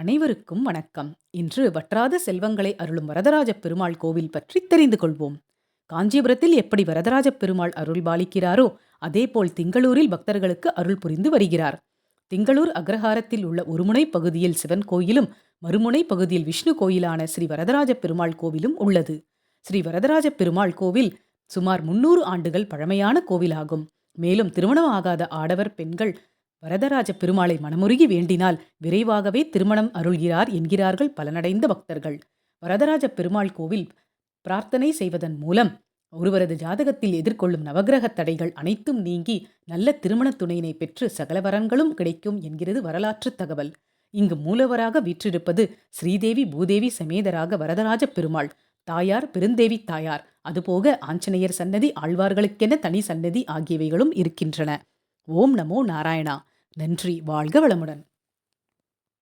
அனைவருக்கும் வணக்கம். இன்று வற்றாத செல்வங்களை அருளும் வரதராஜ பெருமாள் கோவில் பற்றி தெரிந்து கொள்வோம். காஞ்சிபுரத்தில் எப்படி வரதராஜ பெருமாள் அருள் பாலிக்கிறாரோ அதேபோல் திங்களூரில் பக்தர்களுக்கு அருள் புரிந்து வருகிறார். திங்களூர் அக்ரஹாரத்தில் உள்ள ஒருமுனை பகுதியில் சிவன் கோயிலும் மறுமுனை பகுதியில் விஷ்ணு கோயிலான ஸ்ரீ வரதராஜ பெருமாள் கோவிலும் உள்ளது. ஸ்ரீ வரதராஜ பெருமாள் கோவில் சுமார் முன்னூறு ஆண்டுகள் பழமையான கோவிலாகும். மேலும் திருமணமாகாத ஆடவர் பெண்கள் வரதராஜ பெருமாளை மனமுருகி வேண்டினால் விரைவாகவே திருமணம் அருள்கிறார் என்கிறார்கள் பலனடைந்த பக்தர்கள். வரதராஜ பெருமாள் கோவில் பிரார்த்தனை செய்வதன் மூலம் ஒருவரது ஜாதகத்தில் எதிர்கொள்ளும் நவகிரக தடைகள் அனைத்தும் நீங்கி நல்ல திருமண துணையினை பெற்று சகல வரன்களும் கிடைக்கும் என்கிறது வரலாற்று தகவல். இங்கு மூலவராக வீற்றிருப்பது ஸ்ரீதேவி பூதேவி சமேதராக வரதராஜ பெருமாள் தாயார் பெருந்தேவி தாயார். அதுபோக ஆஞ்சநேயர் சன்னதி ஆழ்வார்களுக்கென தனி சன்னதி ஆகியவைகளும் இருக்கின்றன. ஓம் நமோ நாராயணா. நன்றி வாழ்க வளமுடன்.